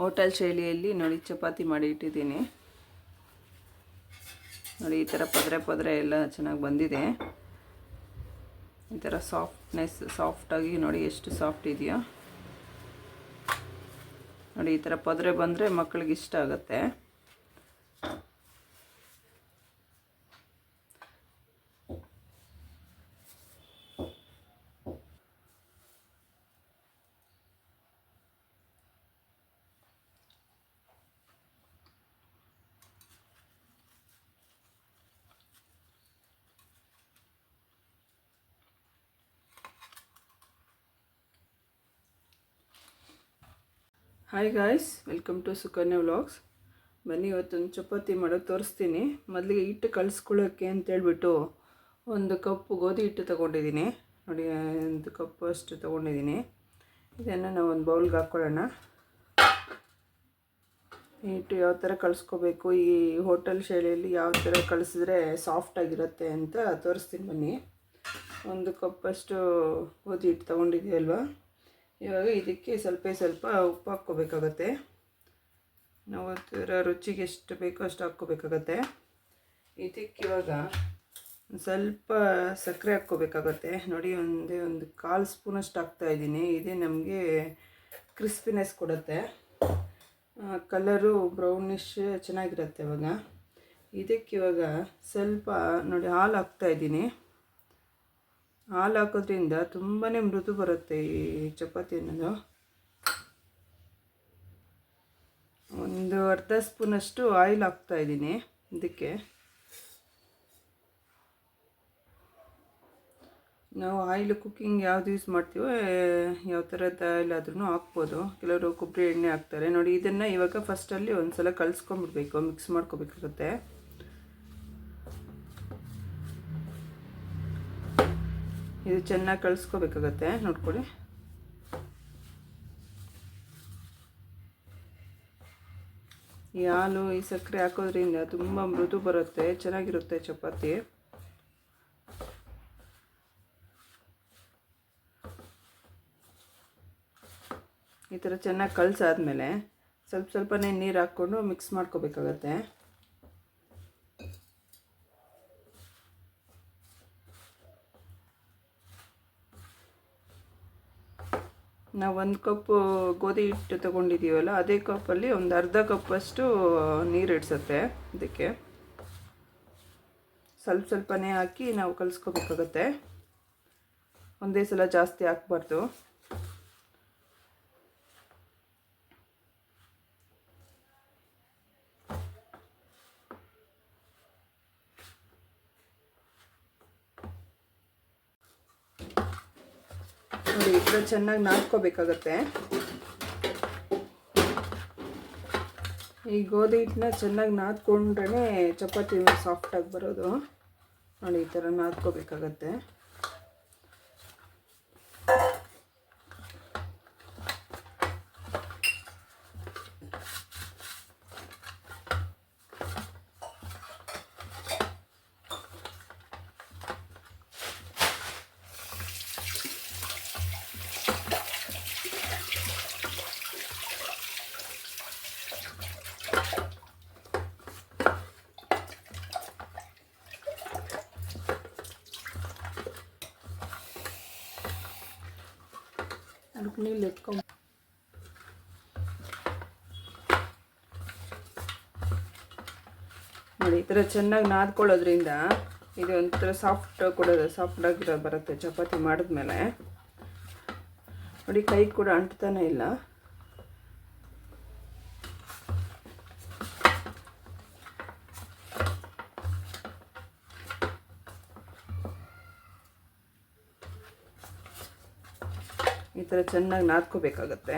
Hotel ಶೈಲಿಯಲ್ಲಿ ನೋಡಿ ಚಪಾತಿ ಮಾಡಿ ಇಟ್ಟಿದ್ದೀನಿ. ನೋಡಿ, ಈ ಥರ ಪದರೆ ಪದರೆ ಎಲ್ಲ ಚೆನ್ನಾಗಿ ಬಂದಿದೆ. ಈ ಥರ ಸಾಫ್ಟ್ನೆಸ್ ಸಾಫ್ಟಾಗಿ ನೋಡಿ ಎಷ್ಟು ಸಾಫ್ಟ್ ಇದೆಯೋ. ನೋಡಿ, ಈ ಥರ ಪದರೆ ಬಂದರೆ ಮಕ್ಕಳಿಗೆ ಇಷ್ಟ ಆಗುತ್ತೆ. Hi guys welcome to Sukanya vlogs ಬನ್ನಿ, ಇವತ್ತೊಂದು ಚಪಾತಿ ಮಾಡೋದು ತೋರಿಸ್ತೀನಿ. ಮೊದಲಿಗೆ ಹಿಟ್ಟು ಕಲಿಸ್ಕೊಳ್ಳೋಕ್ಕೆ ಅಂತೇಳ್ಬಿಟ್ಟು ಒಂದು ಕಪ್ ಗೋಧಿ ಹಿಟ್ಟು ತೊಗೊಂಡಿದ್ದೀನಿ. ನೋಡಿ, ಒಂದು ಕಪ್ ಅಷ್ಟು ತೊಗೊಂಡಿದ್ದೀನಿ. ಇದನ್ನು ನಾವು ಒಂದು ಬೌಲ್ಗೆ ಹಾಕ್ಕೊಳ್ಳೋಣ. ಹಿಟ್ಟು ಯಾವ ಥರ ಕಳಿಸ್ಕೋಬೇಕು ಈ ಹೋಟೆಲ್ ಶೈಲಿಯಲ್ಲಿ ಯಾವ ಥರ ಕಳಿಸಿದ್ರೆ ಸಾಫ್ಟಾಗಿರುತ್ತೆ ಅಂತ ತೋರಿಸ್ತೀನಿ ಬನ್ನಿ. ಒಂದು ಕಪ್ಪಷ್ಟು ಗೋಧಿ ಹಿಟ್ಟು ತೊಗೊಂಡಿದ್ದೀವಲ್ವಾ ಇವಾಗ ಇದಕ್ಕೆ ಸ್ವಲ್ಪ ಸ್ವಲ್ಪ ಉಪ್ಪು ಹಾಕ್ಕೋಬೇಕಾಗತ್ತೆ. ನಾವು ಅದರ ರುಚಿಗೆ ಎಷ್ಟು ಬೇಕೋ ಅಷ್ಟು ಹಾಕ್ಕೋಬೇಕಾಗತ್ತೆ. ಇದಕ್ಕೆ ಇವಾಗ ಸ್ವಲ್ಪ ಸಕ್ಕರೆ ಹಾಕ್ಕೋಬೇಕಾಗತ್ತೆ. ನೋಡಿ, ಒಂದೇ ಒಂದು ಕಾಲು ಸ್ಪೂನಷ್ಟು ಹಾಕ್ತಾಯಿದ್ದೀನಿ ಇದೇ ನಮಗೆ ಕ್ರಿಸ್ಪಿನೆಸ್ ಕೊಡುತ್ತೆ. ಕಲರು ಬ್ರೌನಿಶ್ ಚೆನ್ನಾಗಿರುತ್ತೆ ಇವಾಗ. ಇದಕ್ಕೆ ಇವಾಗ ಸ್ವಲ್ಪ ನೋಡಿ ಹಾಲು ಹಾಕ್ತಾಯಿದ್ದೀನಿ ಹಾಲು ಹಾಕೋದ್ರಿಂದ ತುಂಬಾ ಮೃದು ಬರುತ್ತೆ ಈ ಚಪಾತಿ ಅನ್ನೋದು. ಒಂದು ಅರ್ಧ ಸ್ಪೂನಷ್ಟು ಆಯಿಲ್ ಹಾಕ್ತಾ ಇದ್ದೀನಿ ಇದಕ್ಕೆ. ನಾವು ಆಯಿಲ್ ಕುಕ್ಕಿಂಗ್ ಯಾವ್ದು ಯೂಸ್ ಮಾಡ್ತೀವೋ ಯಾವ ಥರದ ಆಯಿಲ್ ಆದ್ರೂ ಹಾಕ್ಬೋದು. ಕೆಲವರು ಕೊಬ್ಬರಿ ಎಣ್ಣೆ ಹಾಕ್ತಾರೆ. ನೋಡಿ, ಇದನ್ನು ಇವಾಗ ಫಸ್ಟಲ್ಲಿ ಒಂದು ಸಲ ಕಲಿಸ್ಕೊಂಬಿಡ್ಬೇಕು ಮಿಕ್ಸ್ ಮಾಡ್ಕೋಬೇಕಾಗುತ್ತೆ. ಇದು ಚೆನ್ನಾಗಿ ಕಳಿಸ್ಕೋಬೇಕಾಗತ್ತೆ, ನೋಡ್ಕೊಳ್ಳಿ. ಈ ಹಾಲು, ಈ ಸಕ್ಕರೆ ಹಾಕೋದ್ರಿಂದ ತುಂಬ ಮೃದು ಬರುತ್ತೆ, ಚೆನ್ನಾಗಿರುತ್ತೆ ಚಪಾತಿ. ಈ ಥರ ಚೆನ್ನಾಗಿ ಕಲಸಾದ್ಮೇಲೆ ಸ್ವಲ್ಪ ಸ್ವಲ್ಪನೇ ನೀರು ಹಾಕ್ಕೊಂಡು ಮಿಕ್ಸ್ ಮಾಡ್ಕೋಬೇಕಾಗತ್ತೆ. ನಾವು ಒಂದು ಕಪ್ಪು ಗೋಧಿ ಹಿಟ್ಟು ತೊಗೊಂಡಿದ್ದೀವಲ್ಲ ಅದೇ ಕಪ್ಪಲ್ಲಿ ಒಂದು ಅರ್ಧ ಕಪ್ಪಷ್ಟು ನೀರು ಇಡ್ಸತ್ತೆ ಅದಕ್ಕೆ. ಸ್ವಲ್ಪ ಸ್ವಲ್ಪನೇ ಹಾಕಿ ನಾವು ಕಲಿಸ್ಕೋಬೇಕಾಗತ್ತೆ. ಒಂದೇ ಸಲ ಜಾಸ್ತಿ ಹಾಕ್ಬಾರ್ದು ನೋಡಿ ಈ ಥರ ಚೆನ್ನಾಗಿ ನಾದ್ಕೋಬೇಕಾಗತ್ತೆ. ಈ ಗೋಧಿ ಹಿಟ್ಟನ್ನ ಚೆನ್ನಾಗಿ ನಾದ್ಕೊಂಡ್ರೇ ಚಪಾತಿ ಸಾಫ್ಟಾಗಿ ಬರೋದು. ನೋಡಿ ಈ ಥರ ನಾದ್ಕೋಬೇಕಾಗತ್ತೆ. ನೀళ్ళు ಎತ್ಕೊಂಡ್ ನೋಡಿ, ಈ ಥರ ಚೆನ್ನಾಗಿ ನಾದ್ಕೊಳ್ಳೋದ್ರಿಂದ ಇದು ಒಂಥರ ಸಾಫ್ಟ್ ಕೊಡೋದು ಸಾಫ್ಟಾಗಿರೋ ಬರುತ್ತೆ. ಚಪಾತಿ ಮಾಡಿದ್ಮೇಲೆ. ನೋಡಿ, ಕೈ ಕೂಡ ಅಂಟ್ತಾನೆ ಇಲ್ಲ. ಥರ ಚೆನ್ನಾಗಿ ನಾದ್ಕೋಬೇಕಾಗತ್ತೆ.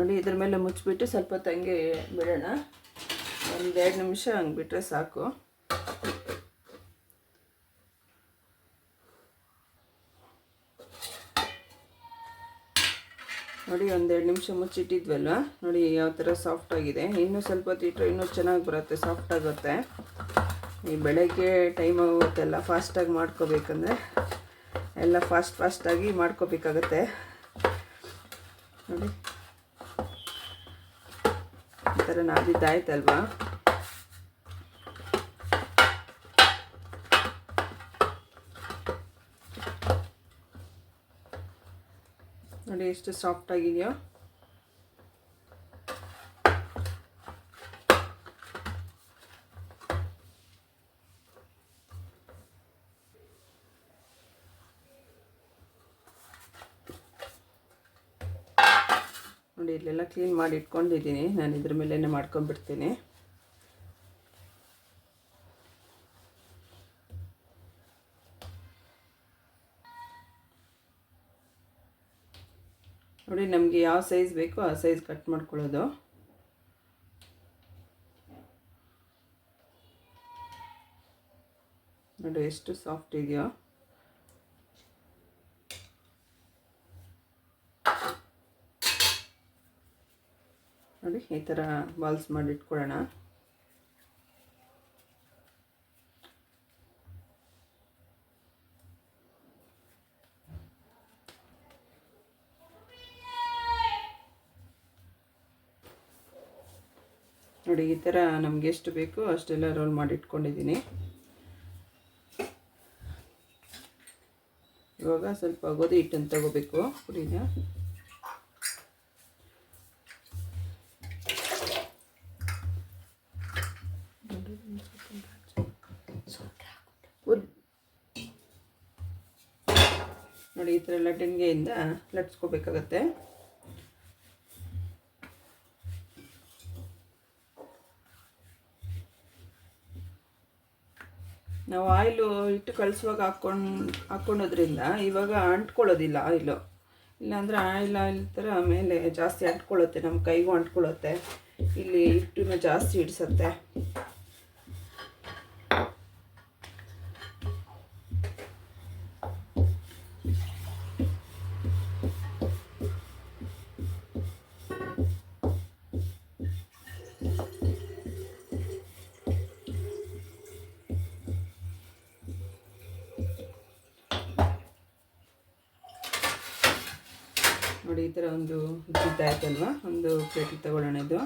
ನೋಡಿ, ಇದ್ರ ಮೇಲೆ ಮುಚ್ಚಿಬಿಟ್ಟು ಸ್ವಲ್ಪ ಹೊತ್ತು ಹಂಗೆ ಬಿಡೋಣ ಒಂದೆರಡು ನಿಮಿಷ ಹಂಗೆ ಬಿಟ್ಟರೆ ಸಾಕು. ನೋಡಿ ಒಂದೆರಡು ನಿಮಿಷ ಮುಚ್ಚಿಟ್ಟಿದ್ವಲ್ವ? ನೋಡಿ, ಯಾವ ಥರ ಸಾಫ್ಟ್ ಆಗಿದೆ. ಇನ್ನೂ ಸ್ವಲ್ಪ ಹೊತ್ತು ಇಟ್ಟರೆ ಇನ್ನೂ ಚೆನ್ನಾಗಿ ಬರುತ್ತೆ ಸಾಫ್ಟ್ ಆಗುತ್ತೆ. ಈ ಬೆಳಗ್ಗೆ ಟೈಮ್ ಆಗುತ್ತೆಲ್ಲ ಫಾಸ್ಟಾಗಿ ಮಾಡ್ಕೋಬೇಕಂದ್ರೆ, ಎಲ್ಲ ಫಾಸ್ಟ್ ಫಾಸ್ಟಾಗಿ ಮಾಡ್ಕೋಬೇಕಾಗತ್ತೆ ನೋಡಿ ಈ ಥರ ನಾದಿದ್ದಾಯ್ತಲ್ವಾ? ನೋಡಿ ಎಷ್ಟು ಸಾಫ್ಟ್ ಆಗಿದೆಯೋ? ನೋಡಿ, ಇಲ್ಲೆಲ್ಲ ಕ್ಲೀನ್ ಮಾಡಿ ಇಟ್ಕೊಂಡಿದ್ದೀನಿ. ನಾನು ಇದ್ರ ಮೇಲೇ ಮಾಡ್ಕೊಂಡ್ಬಿಡ್ತೀನಿ. ನೋಡಿ, ನಮಗೆ ಯಾವ ಸೈಜ್ ಬೇಕೋ ಆ ಸೈಜ್ ಕಟ್ ಮಾಡ್ಕೊಳ್ಳೋದು. ನೋಡಿ, ಎಷ್ಟು ಸಾಫ್ಟ್ ಇದೆಯೋ. ಈ ಥರ ಬಾಲ್ಸ್ ಮಾಡಿ ಇಟ್ಕೊಳ್ಳೋಣ ನೋಡಿ, ಈ ಥರ ನಮ್ಗೆ ಎಷ್ಟು ಬೇಕೋ ಅಷ್ಟೆಲ್ಲ ರೋಲ್ ಮಾಡಿ ಇಟ್ಕೊಂಡಿದ್ದೀನಿ ಇವಾಗ ಸ್ವಲ್ಪ ಗೋಧಿ ಹಿಟ್ಟನ್ನು ತಗೋಬೇಕು. ಪುಡಿನ. ಈ ಥರ ಲಟ್ಟಣಿಗೆಯಿಂದ ಲಟ್ಸ್ಕೋಬೇಕಾಗತ್ತೆ. ನಾವು ಆಯಿಲು ಇಟ್ಟು ಕಳಿಸುವಾಗ ಹಾಕ್ಕೊಂಡು ಹಾಕ್ಕೊಳೋದ್ರಿಂದ ಇವಾಗ ಅಂಟ್ಕೊಳ್ಳೋದಿಲ್ಲ ಆಯಿಲು. ಇಲ್ಲಾಂದರೆ ಆಯಿಲ್ ಆಯಿಲ್ ಥರ ಮೇಲೆ ಜಾಸ್ತಿ ಅಂಟ್ಕೊಳ್ಳುತ್ತೆ, ನಮ್ಮ ಕೈಗೂ ಅಂಟ್ಕೊಳ್ಳುತ್ತೆ. ಇಲ್ಲಿ ಹಿಟ್ಟನ್ನು ಜಾಸ್ತಿ ಹಿಡ್ಸತ್ತೆ. ನೋಡಿ ಈ ಥರ ಒಂದು ಇದ್ದಾಯ್ತಲ್ವ ಒಂದು ಪ್ಲೇಟಿಗೆ ತಗೊಳ್ಳೋಣ ಇದು.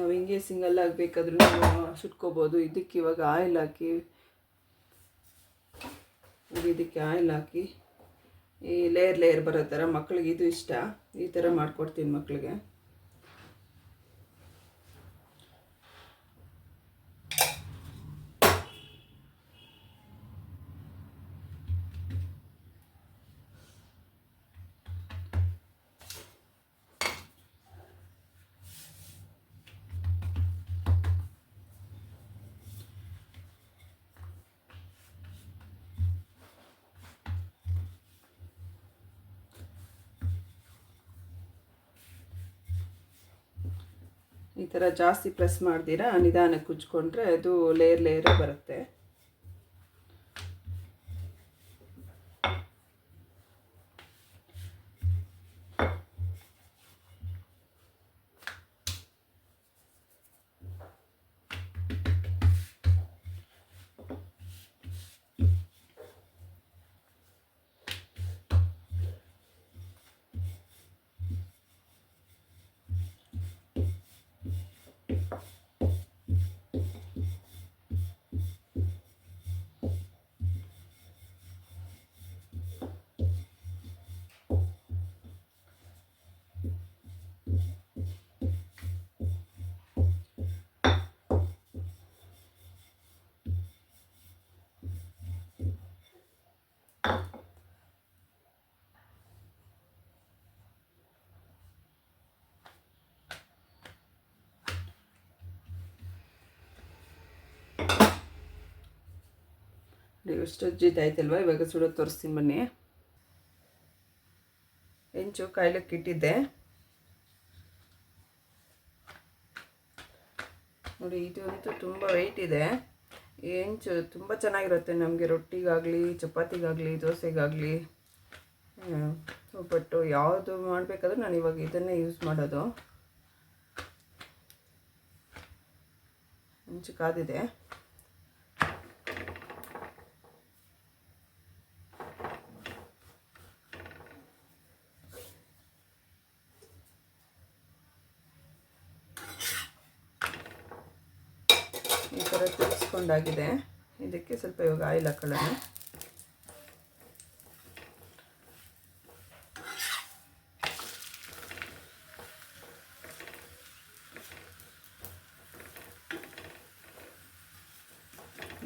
ನಾವು ಹಿಂಗೆ ಸಿಂಗಲ್ ಆಗಬೇಕಾದ್ರೂ ಸುಟ್ಕೋಬೋದು. ಇದಕ್ಕೆ ಇವಾಗ ಆಯಿಲ್ ಹಾಕಿ ಇದು ಇದಕ್ಕೆ ಆಯಿಲ್ ಹಾಕಿ, ಈ ಲೇಯರ್ ಲೇಯರ್ ಬರೋ ಥರ ಮಕ್ಳಿಗೆ ಇದು ಇಷ್ಟ. ಈ ಥರ ಮಾಡಿಕೊಡ್ತೀನಿ ಮಕ್ಕಳಿಗೆ ಈ ಥರ ಜಾಸ್ತಿ ಪ್ರೆಸ್ ಮಾಡ್ದಿರ ನಿಧಾನಕ್ಕೆ ಕುಚ್ಕೊಂಡ್ರೆ ಅದು ಲೇಯರ್ ಲೇಯರೇ ಬರುತ್ತೆ. ಎಷ್ಟು ಆಯ್ತಲ್ವ? ಇವಾಗ ಸುಡೋದು ತೋರಿಸ್ತೀನಿ ಬನ್ನಿ. ಹೆಂಚು ಕಾಯ್ಲಕ್ಕೆ ಇಟ್ಟಿದ್ದೆ. ನೋಡಿ ಇದು ಅಂತೂ ತುಂಬ ವೆಯ್ಟ್ ಇದೆ. ಹೆಂಚು ತುಂಬ ಚೆನ್ನಾಗಿರುತ್ತೆ ನಮಗೆ, ರೊಟ್ಟಿಗಾಗಲಿ, ಚಪಾತಿಗಾಗಲಿ, ದೋಸೆಗಾಗಲಿ. ಬಟ್ಟು ಯಾವುದು ಮಾಡಬೇಕಾದ್ರೂ ನಾನು ಇವಾಗ ಇದನ್ನೇ ಯೂಸ್ ಮಾಡೋದು. ಹೆಂಚು ಕಾದಿದೆ ಈ ಥರ ತಿರ್ಸ್ಕೊಂಡಾಗಿದೆ ಇದಕ್ಕೆ ಸ್ವಲ್ಪ ಇವಾಗ ಆಯಿಲ್ ಹಾಕೊಳ್ಳೋಣ.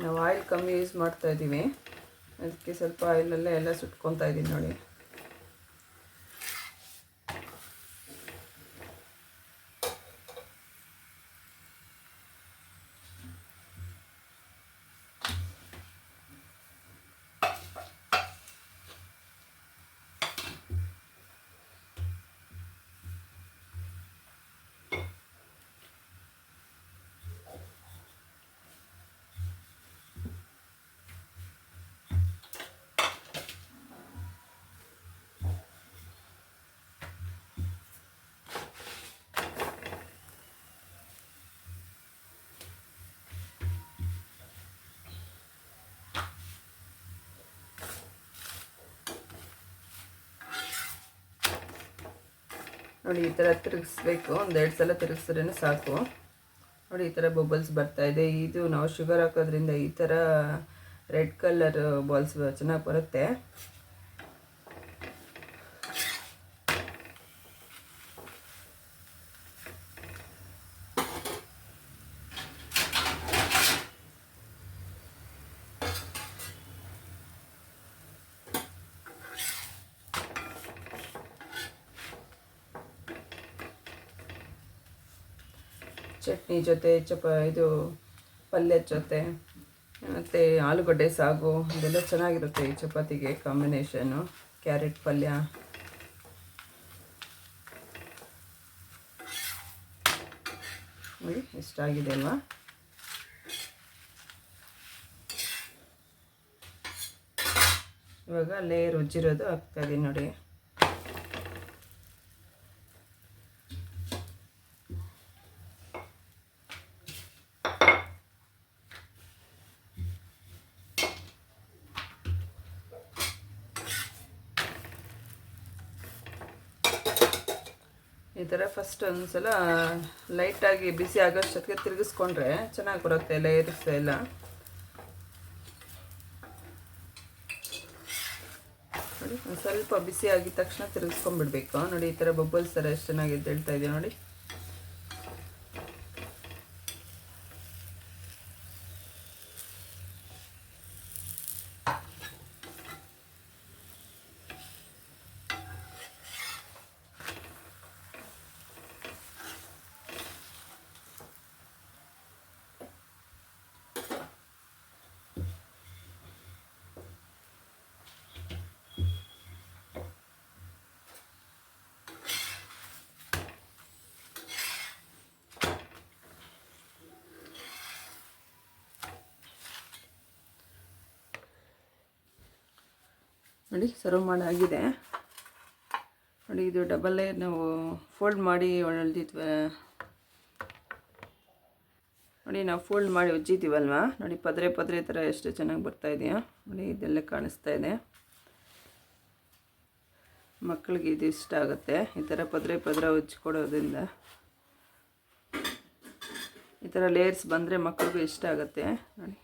ನಾವು ಆಯಿಲ್ ಕಮ್ಮಿ ಯೂಸ್ ಮಾಡ್ತಾ ಇದ್ದೀವಿ ಅದಕ್ಕೆ ಸ್ವಲ್ಪ ಆಯಿಲಲ್ಲೇ ಎಲ್ಲ ಸುಟ್ಕೊತಾ ಇದ್ದೀನಿ ನೋಡಿ. ನೋಡಿ, ಈ ಥರ ತಿರುಗಿಸ್ಬೇಕು. ಒಂದೆರಡು ಸಲ ತಿರುಗಿಸಿದ್ರೇ ಸಾಕು. ನೋಡಿ, ಈ ಥರ ಬಬಲ್ಸ್ ಬರ್ತಾ ಇದೆ. ಇದು ನಾವು ಶುಗರ್ ಹಾಕೋದ್ರಿಂದ ಈ ಥರ ರೆಡ್ ಕಲರ್ ಬಾಲ್ಸ್ ಚೆನ್ನಾಗಿ ಬರುತ್ತೆ ಚಟ್ನಿ ಜೊತೆ ಚಪ ಇದು ಪಲ್ಯದ ಜೊತೆ, ಮತ್ತು ಆಲೂಗಡ್ಡೆ ಸಾಗು, ಇದೆಲ್ಲ ಚೆನ್ನಾಗಿರುತ್ತೆ ಈ ಚಪಾತಿಗೆ ಕಾಂಬಿನೇಷನು ಕ್ಯಾರೆಟ್ ಪಲ್ಯ. ಇಷ್ಟ ಆಗಿದೆ ಅಲ್ವಾ? ಇವಾಗ ಲೇಯರ್ ಉಜ್ಜಿರೋದು ಹಾಕ್ತಾಯಿದ್ದೀನಿ ನೋಡಿ. ಈ ಥರ ಫಸ್ಟ್ ಒಂದ್ಸಲ ಲೈಟಾಗಿ ಬಿಸಿ ಆಗೋಷ್ಟೊತ್ತಿಗೆ ತಿರುಗಿಸ್ಕೊಂಡ್ರೆ ಚೆನ್ನಾಗಿ ಬರುತ್ತೆ ಲೇಯರ್ಸ್ ಎಲ್ಲ. ನೋಡಿ, ಒಂದು ಸ್ವಲ್ಪ ಬಿಸಿ ಆಗಿದ ತಕ್ಷಣ ತಿರುಗಿಸ್ಕೊಂಡ್ಬಿಡ್ಬೇಕು. ನೋಡಿ, ಈ ಥರ ಬಬ್ಬಲ್ಸ್ ಥರ ಎಷ್ಟು ಚೆನ್ನಾಗಿ ಹೇಳ್ತಾ ಇದೆ ನೋಡಿ. ನೋಡಿ ಸರ್ವ್ ಮಾಡಾಗಿದೆ. ನೋಡಿ, ಇದು ಡಬಲ್ ಲೇಯರ್ ನಾವು ಫೋಲ್ಡ್ ಮಾಡಿ ಒಳ್ದಿದ್ವಿ ನೋಡಿ, ನಾವು ಫೋಲ್ಡ್ ಮಾಡಿ ಉಜ್ಜಿದ್ದೀವಲ್ವ ನೋಡಿ, ಪದ್ರೆ ಪದ್ರೆ ಥರ ಎಷ್ಟು ಚೆನ್ನಾಗಿ ಬರ್ತಾ ಇದೆಯಾ? ನೋಡಿ, ಇದೆಲ್ಲ ಕಾಣಿಸ್ತಾ ಇದೆ. ಮಕ್ಕಳಿಗೆ ಇದು ಇಷ್ಟ ಆಗುತ್ತೆ. ಈ ಥರ ಪದ್ರೆ ಪದ್ರೆ ಉಜ್ಜಿಕೊಡೋದ್ರಿಂದ. ಈ ಥರ ಲೇಯರ್ಸ್ ಬಂದರೆ ಮಕ್ಕಳಿಗೂ ಇಷ್ಟ ಆಗುತ್ತೆ. ನೋಡಿ.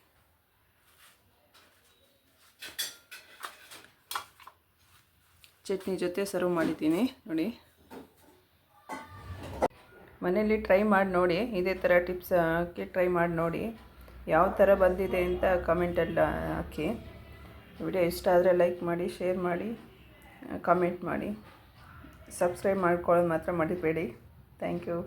ಚಟ್ನಿ ಜೊತೆ ಸರ್ವ್ ಮಾಡಿದ್ದೀನಿ, ನೋಡಿ. ಮನೇಲಿ ಟ್ರೈ ಮಾಡಿ ನೋಡಿ, ಇದೇ ಥರ ಟಿಪ್ಸ್ ಹಾಕಿ ಟ್ರೈ ಮಾಡಿ ನೋಡಿ. ಯಾವ ಥರ ಬಂದಿದೆ ಅಂತ ಕಮೆಂಟಲ್ಲಿ ಹಾಕಿ. ವಿಡಿಯೋ ಇಷ್ಟ ಆದರೆ ಲೈಕ್ ಮಾಡಿ ಶೇರ್ ಮಾಡಿ ಕಮೆಂಟ್ ಮಾಡಿ. ಸಬ್ಸ್ಕ್ರೈಬ್ ಮಾಡ್ಕೊಳ್ಳೋದು ಮಾತ್ರ ಮರಿಬೇಡಿ. Thank you